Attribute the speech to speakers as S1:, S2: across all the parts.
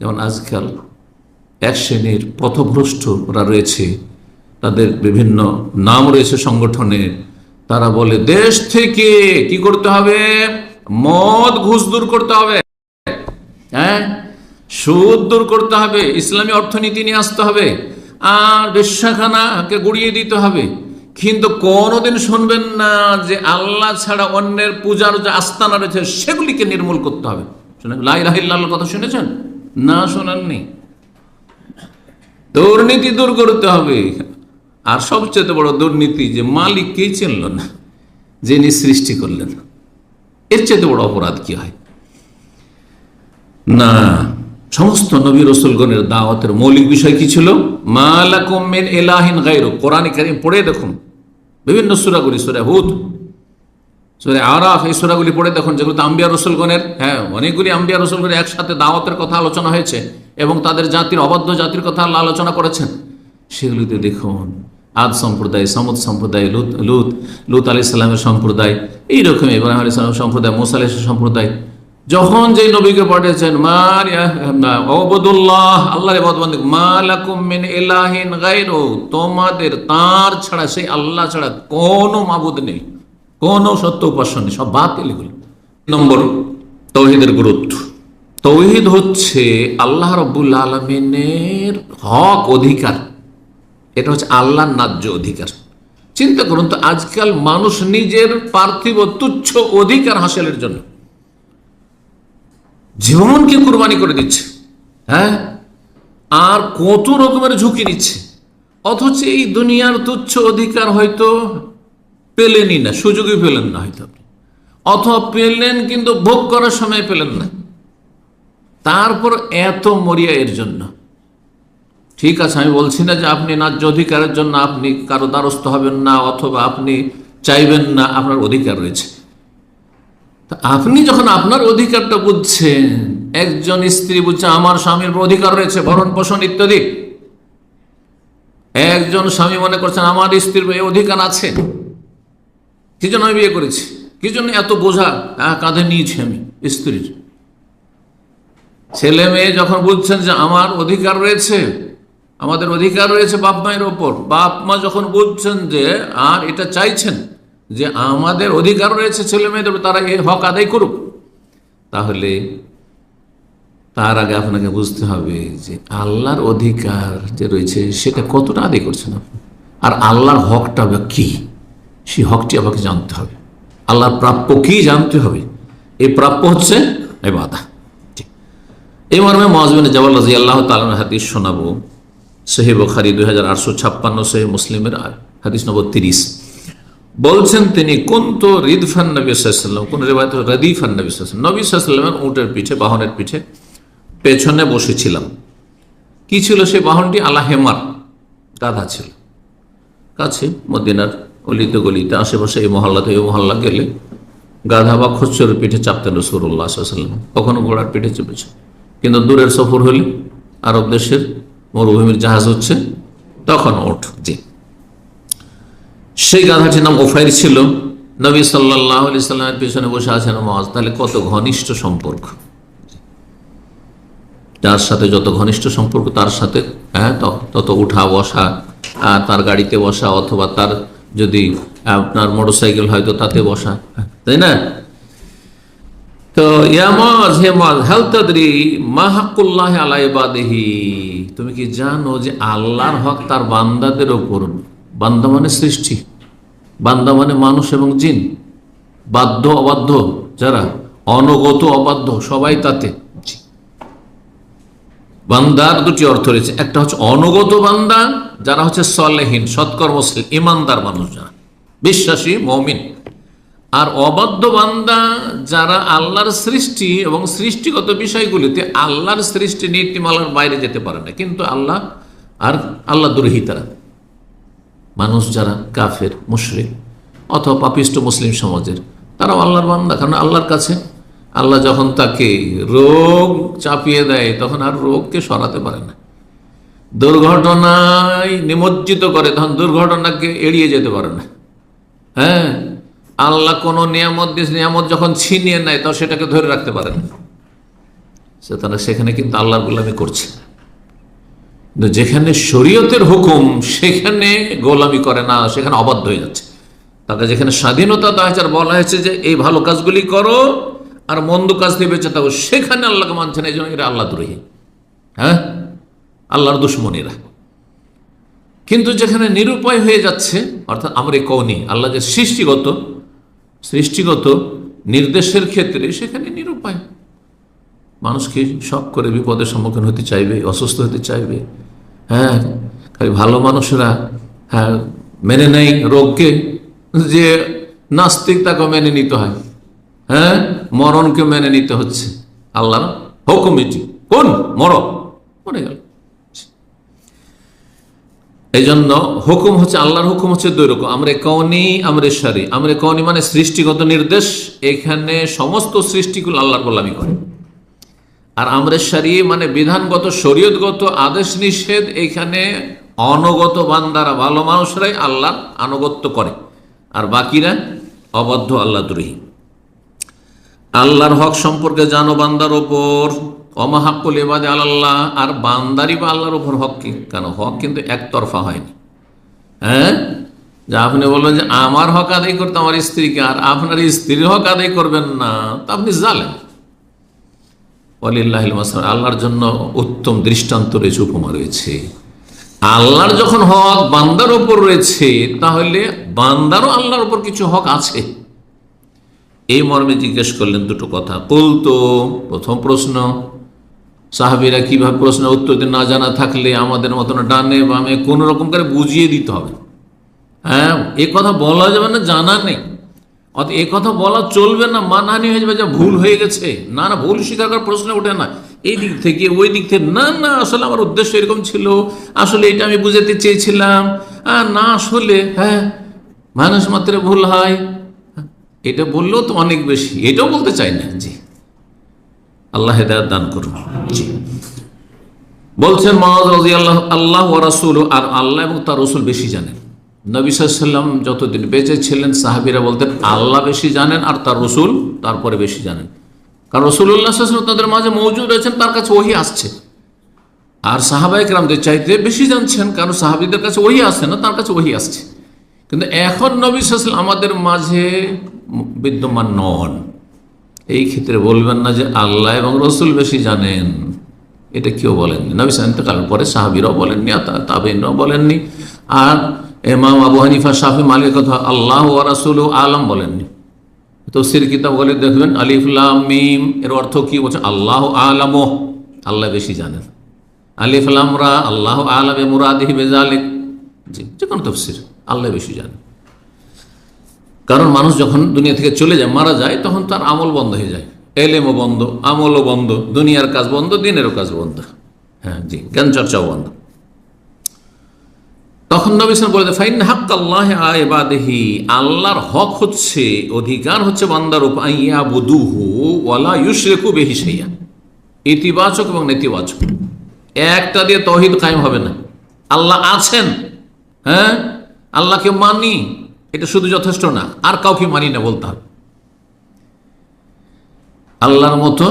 S1: যেমন আজকাল এক শ্রেণির পথভ্রষ্টরা রয়েছে, তাদের বিভিন্ন নাম রয়েছে সংগঠনের তারা বলে, দেশ থেকে কি করতে হবে? মদ, ঘুষ দূর করতে হবে। হ্যাঁ? সুদ দূর করতে হবে। ইসলামী অর্থনীতি নিয়ে আসতে হবে। আর বেশ্যাখানাকে গুড়িয়ে দিতে হবে। কিন্তু কোনোদিন শুনবেন না যে আল্লাহ ছাড়া অন্যের পূজার যে আস্তানা রয়েছে, সেগুলিকে নির্মূল করতে হবে। শুনে লাই রাহিল্লাহর কথা শুনেছেন? না শোনাননি। দুর্নীতি দূর করতে হবে। আর সবচেয়ে বড় দুর্নীতি যে মালিককেই চিনল না, যিনি সৃষ্টি করলেন, এর চেয়ে বড় অপরাধ কি হয়? না, সমস্ত নবী রসুলগণের দাওয়াতের মৌলিক বিষয় কি ছিল? মালাকুমিন এলাহিন গাইরো কোরআন কারিম পড়ে দেখুন। বিভিন্ন সুরাগুলি, সুরা হুদ। সুরে আরাফ এই সুরাগুলি পড়ে দেখুন যেগুলো আম্বিয়া রসুলগণের হ্যাঁ অনেকগুলি আম্বিয়া রসুলগণের একসাথে দাওয়াতের কথা আলোচনা হয়েছে এবং তাদের জাতির অবাধ্য জাতির কথা আল্লাহ আলোচনা করেছেন। সেগুলিতে দেখুন, আদ সম্প্রদায়, সমুদ সম্প্রদায়, লুত লুত লুত আলি সাল্লামের সম্প্রদায়, এইরকম ইব্রাহিম আলী সাল্লাম সম্প্রদায়, মোসা আলি সম্প্রদায়। যখন যে নবীকে পাঠিয়েছেন, মার অবদুল্লাহ আল্লাহর বদবন্দি মালাকুম মিন ইলাহিন গায়রু, তোমাদের তার ছাড়া, সেই আল্লাহ ছাড়া কোনো মাবুদ নেই। কোনো সত্য উপাস্য নেই, সব বাতিল এগুলো। নম্বর, তৌহিদের গুরুত্ব। তৌহিদ হচ্ছে আল্লাহ রব্বুল আলমিনের হক অধিকার। এটা হচ্ছে আল্লাহর ন্যায্য অধিকার। চিন্তা করুন তো, আজকাল মানুষ নিজের পার্থিব তুচ্ছ অধিকার হাসিলের জন্য। জীবনকে কুরবানি করে দিচ্ছে হ্যাঁ? আর কত রকমের ঝুঁকি নিচ্ছে। অথচ এই দুনিয়ার তুচ্ছ অধিকার হয়তো পেলেনই না, সুযোগই পেলেন না হয়তো আপনি। অথবা পেলেন কিন্তু ভোগ করার সময় পেলেন না। তারপর এত মরিয়া এর জন্য। ঠিক আছে, আমি বলছি না যে আপনি ন্যায্য অধিকারের জন্য আপনি কারও দ্বারস্থ হবেন না অথবা আপনি চাইবেন না, আপনার অধিকার রয়েছে। আপনি যখন আপনার অধিকারটা বুঝছেন, একজন স্ত্রী বুঝছে আমার স্বামীর অধিকার রয়েছে, ভরণ পোষণ ইত্যাদি। একজন স্বামী মনে করছেন, আমার স্ত্রীর অধিকার আছে। কি জন্য আমি বিয়ে করেছি? কি জন্য এত বোঝা? আহ, কাঁধে নিয়েছি আমি স্ত্রীর। ছেলে মেয়ে যখন বুঝছেন যে আমার অধিকার রয়েছে আমাদের অধিকার রয়েছে বাপ মায়ের ওপর বাপ মা যখন বুঝছেন যে আর এটা চাইছেন যে আমাদের অধিকার রয়েছে ছেলে মেয়েদের তারা এই হক আদায় করুক তাহলে তার আগে আপনাকে বুঝতে হবে যে আল্লাহর অধিকার যে রয়েছে সেটা কতটা আদায় করছেন আপনি? আর আল্লাহর হকটা কি? সেই হকটি আমাকে জানতে হবে। আল্লাহর প্রাপ্য কি জানতে হবে? এই প্রাপ্য হচ্ছে এই বাধা এই মর্মে মহাজবিন জওয়াল রাজি আল্লাহ তালার হাদিস শোনাবো। সহি খারি দুই হাজার আটশো ছাপ্পান্ন, সহি মুসলিমের হাদিস নম্বর তিরিশ। বলছেন তিনি, কোন তো রিদফান নবী সাল্লাম কোন রেবায়ত রদিফান নবী সাল্লাম নবী সাল্লামের উটের পিঠে, বাহনের পিঠে পেছনে বসেছিলাম। কি ছিল সেই বাহনটি? আলা হেমার, গাধা ছিল। কাছে মদিনার অলিতে গলিতে, আশেপাশে এই মহল্লাতে এই মহল্লা গেলে গাধা বা খচ্চরের পিঠে চাপতেন রসুল্লাহ সাল্লাম কখনো ঘোড়ার পিঠে চেপেছে। কিন্তু দূরের সফর হলে আরব দেশের মরুভূমির জাহাজ হচ্ছে তখন ওঠ জি সেই গাধাটির নাম ওফাইর ছিল। নবী সাল্লাহ আলি সাল্লামের পিছনে বসে আছেন মহাজ তাহলে কত ঘনিষ্ঠ সম্পর্ক? যার সাথে যত ঘনিষ্ঠ সম্পর্ক, তার সাথে হ্যাঁ তত উঠা বসা তার গাড়িতে বসা অথবা তার যদি আপনার মোটরসাইকেল হয়তো তাতে বসা, তাই না তো ইয়ামাজ হে মাজ হেল তাদরি মা হাক্কুল্লাহ আলা ইবাদিহি তুমি কি জানো যে আল্লাহর হক তার বান্দাদের ওপর, বান্দা মানে সৃষ্টি, বান্দা মানে মানুষ এবং জিন, বাধ্য অবাধ্য যারা, অনগত অবাধ্য, সবাই তাতে। বান্দার দুটি অর্থ রয়েছে। একটা হচ্ছে অনগত বান্দা, যারা হচ্ছে সলেহীন, সৎকর্মশীল, ইমানদার মানুষ যারা। বিশ্বাসী, মমিন। আর অবাধ্য বান্দা, যারা আল্লাহর সৃষ্টি এবং সৃষ্টিগত বিষয়গুলিতে আল্লাহর সৃষ্টি নীতিমালার বাইরে যেতে পারে না। কিন্তু আল্লাহ আর আল্লাহ দুরহি তারা। মানুষ যারা কাফের, মুশরিক অথবা পাপিষ্ট মুসলিম সমাজের, তারাও আল্লাহর বান্দা। কারণ আল্লাহর কাছে আল্লাহ যখন তাকে রোগ চাপিয়ে দেয়, তখন আর রোগকে সরাতে পারে না। দুর্ঘটনায় নিমজ্জিত করে, তখন দুর্ঘটনাকে এড়িয়ে যেতে পারে না। হ্যাঁ? আল্লাহ কোনো নিয়ামত দিস নিয়ামত যখন ছিনিয়ে নেয়, তখন সেটাকে ধরে রাখতে পারে না। সে তারা সেখানে কিন্তু আল্লাহর গোলামি করছে যেখানে শরীয়তের হুকুম, সেখানে গোলামি করে না, সেখানে অবাধ্য হয়ে যাচ্ছে। তাদের যেখানে স্বাধীনতা আর বলা হয়েছে যে, এই ভালো কাজগুলি করো আর মন্দ কাজ দিয়ে বেঁচে থাকো, সেখানে আল্লাহকে মানছে না, এই জন্য এরা আল্লাহ দ্রোহী। হ্যাঁ? আল্লাহর দুশ্মনীরা। কিন্তু যেখানে নিরুপায় হয়ে যাচ্ছে, অর্থাৎ আমরা কৌনি আল্লাহ যে সৃষ্টিগত সৃষ্টিগত নির্দেশের ক্ষেত্রে সেখানে নিরুপায়। মানুষকে শখ করে বিপদের সম্মুখীন হতে চাইবে, অসুস্থ হতে চাইবে? হ্যাঁ? খালি ভালো মানুষরা হ্যাঁ মেনে নেয় রোগকে, যে নাস্তিক তাকে মেনে নিতে হয়। হ্যাঁ? মরণকে মেনে নিতে হচ্ছে। আল্লাহর হুকুম এটি। কোন? মর মরে গেল। এই জন্য হুকুম হচ্ছে, আল্লাহর হুকুম হচ্ছে দুই রকম। আমরা কৌনি আমরা সারি। আমরা কৌনি মানে সৃষ্টিগত নির্দেশ। এখানে সমস্ত সৃষ্টিগুলো আল্লাহর গোলামি করে। আর আমরা সারি মানে বিধানগত, শরীয়তগত আদেশ নিষেধ। এখানে অনগত বান্দারা, ভালো মানুষরাই আল্লাহর আনুগত্য করে। আর বাকিরা অবদ্ধ আল্লাহ দ্রোহী। আল্লাহর হক সম্পর্কে জানো বান্দার ওপর। অমাহাক্কুল এবাদে আল্লাহ আর বান্দারই বা আল্লাহর ওপর হক কি? কেন? হক কিন্তু একতরফা হয়নি। হ্যাঁ? যে আপনি বলবেন যে আমার হক আদায় করতে আমার স্ত্রীকে, আর আপনার স্ত্রীর হক আদায় করবেন না, তা আপনি জানেন অলিল্লাহ আল্লাহর জন্য উত্তম দৃষ্টান্ত রয়েছে, উপমা রয়েছে। আল্লাহর যখন হক বান্দার ওপর রয়েছে, তাহলে বান্দারও আল্লাহর ওপর কিছু হক আছে। এই মর্মে জিজ্ঞেস করলেন দুটো কথা। তো প্রথম প্রশ্ন, সাহাবিরা কীভাবে প্রশ্ন উত্তর না জানা থাকলে আমাদের মতন ডানে বামে কোন রকম করে বুঝিয়ে দিতে হবে। হ্যাঁ এ কথা বলা যাবে না, জানা নেই। অত এ কথা বলা চলবে না, মানহানি হয়ে যাবে, যা ভুল হয়ে গেছে। না না, ভুল স্বীকার করার প্রশ্ন ওঠে না। এই দিক থেকে, ওই দিক থেকে, না না, আসলে আমার উদ্দেশ্য এরকম ছিল। আসলে এটা আমি বুঝাতে চেয়েছিলাম। না আসলে হ্যাঁ মানুষ মাত্রে ভুল হয়। এটা বললেও তো অনেক বেশি। এটাও বলতে চাই না, জি। আল্লাহ হেদায়ত দান করুন, জি। বলছেন মহাজ আল্লাহ আল্লাহ ও রাসুল, আর আল্লাহ এবং তার রসুল বেশি জানেন। নবী সাল্লাম যতদিন বেঁচে ছিলেন, সাহাবিরা বলতেন, আল্লাহ বেশি জানেন আর তার রসুল তারপরে বেশি জানেন। কারণ রসুল্লাহ তাদের মাঝে মৌজুদ রয়েছেন তার কাছে ওহি আসছে। আর সাহাবাহিক রামদের চাইতে বেশি জানছেন, কারণ সাহাবিদের কাছে ওহি আসছে না, তার কাছে ওহি আসছে। কিন্তু এখন নবী সাল্লাম আমাদের মাঝে বিদ্যমান নন। এই ক্ষেত্রে বলবেন না যে আল্লাহ এবং রসুল বেশি জানেন। এটা কেউ বলেননি। নবী সালাম পরে সাহাবিরাও বলেননি তাবিনরাও বলেননি। আর এমাম আবু হানিফা, শাফি মালিক কথা আল্লাহ ও রাসুল আলম বলেননি। তো সির বলে দেখবেন আলিফুল্লাহ মিম, এর অর্থ কি? বলছে আল্লাহ আলম, আল্লাহ বেশি জানেন। আলিফুল্লামরা আল্লাহ আলম এ মুরাদিহি বেজালিক যে কোনো তফসির। আল্লাহ বেশি জানেন কারণ মানুষ যখন দুনিয়া থেকে চলে যায়, মারা যায়, তখন তার আমল বন্ধ হয়ে যায়। এলেমও বন্ধ, আমলও বন্ধ, দুনিয়ার কাজ বন্ধ, দিনেরও কাজ বন্ধ। হ্যাঁ জি, জ্ঞান চর্চাও বন্ধ। তখন নবীন বলে ফাইন হাক্ক আল্লাহ আল্লাহর হক হচ্ছে, অধিকার হচ্ছে বান্দার উপাইয়া বুদুহু ওয়ালা ইউশরেকু বেহি সাইয়া ইতিবাচক এবং নেতিবাচক। একটা দিয়ে তহিদ কায়েম হবে না। আল্লাহ আছেন হ্যাঁ? আল্লাহকে মানি এটা শুধু যথেষ্ট না, আর কাউকে মানি না বলতে হবে। আল্লাহর মতো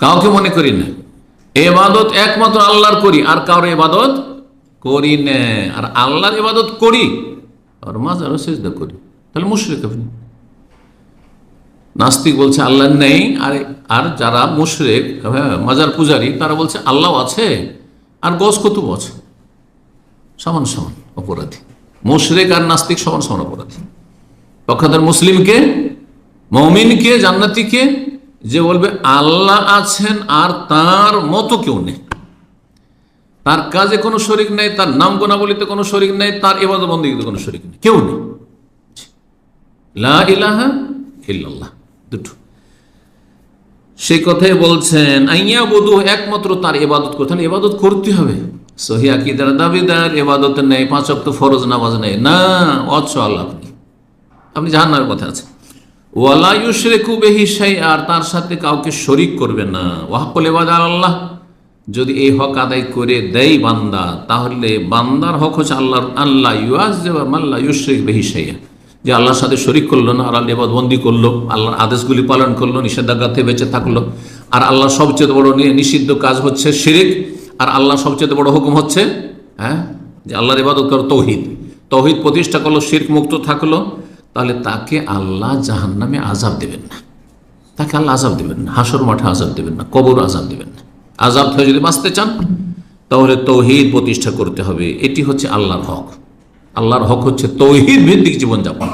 S1: কাউকে মনে করি না। এবাদত একমাত্র আল্লাহর করি, আর কারও এবাদত করি না। আর আল্লাহর এবাদত করি, আর মাজারও সেজদা করি। তাহলে মুশরিক আপনি। নাস্তিক বলছে আল্লাহ নেই, আর আর যারা মুশরেক হ্যাঁ মাজার পূজারি, তারা বলছে আল্লাহ আছে, আর গস কতুব আছে? সমান সমান, অপরাধী। মুশরেক আর নাস্তিক সমান সমান অপরাধী। পক্ষান্তর মুসলিমকে, মমিনকে, জান্নাতিকে যে বলবে আল্লাহ আছেন আর তার মতো কেউ নেই। তার কাজে কোনো শরিক নেই, তার নাম গোনাবলিতে কোনো শরিক নেই, তার এবাদ বন্দীতে কোনো শরিক নেই, কেউ নেই। লা ইলাহা ইল্লাল্লাহ, দুটো। সেই কথাই বলছেন আইয়া বধু একমাত্র তার এবাদত করতে এবাদত করতে হবে। সহি আকিদার দাবিদার এবাদত নেই পাঁচ অক্ট ফরজ নামাজ নেই না আল্লাহ আপনি। আপনি জাহান্নার কথা আছে ওয়ালা ইউশরেকু বেহি সাই আর তার সাথে কাউকে শরিক করবে না। ওয়াহকুল এবাদ আল্লাহ। যদি এই হক আদায় করে দেয় বান্দা, তাহলে বান্দার হক হচ্ছে আল্লাহর আল্লাহ ইউআজ মাল্লা ইউশরিক বেহি সাইয়া যে আল্লাহর সাথে শরিক করল না, আর আল্লাহ বন্দি করল, আল্লাহর আদেশগুলি পালন করল নিষেধাজ্ঞা থেকে বেঁচে থাকল, আর আল্লাহ সবচেয়ে বড় নি- নিষিদ্ধ কাজ হচ্ছে শিরিক। আর আল্লাহ সবচেয়ে বড় হুকুম হচ্ছে হ্যাঁ? যে আল্লাহর ইবাদত করো, তৌহিদ। তৌহিদ প্রতিষ্ঠা করল, শির্ক মুক্ত থাকল, তাহলে তাকে আল্লাহ জাহান্নামে আজাব দেবেন না। তাকে আল্লাহ আজাব দেবেন না, হাসর মাঠে আজাব দেবেন না, কবর আজাব দেবেন না। আজাব থেকে যদি বাঁচতে চান, তাহলে তৌহিদ প্রতিষ্ঠা করতে হবে। এটি হচ্ছে আল্লাহর হক। আল্লাহর হক হচ্ছে তৌহিদ ভিত্তিক জীবনযাপন।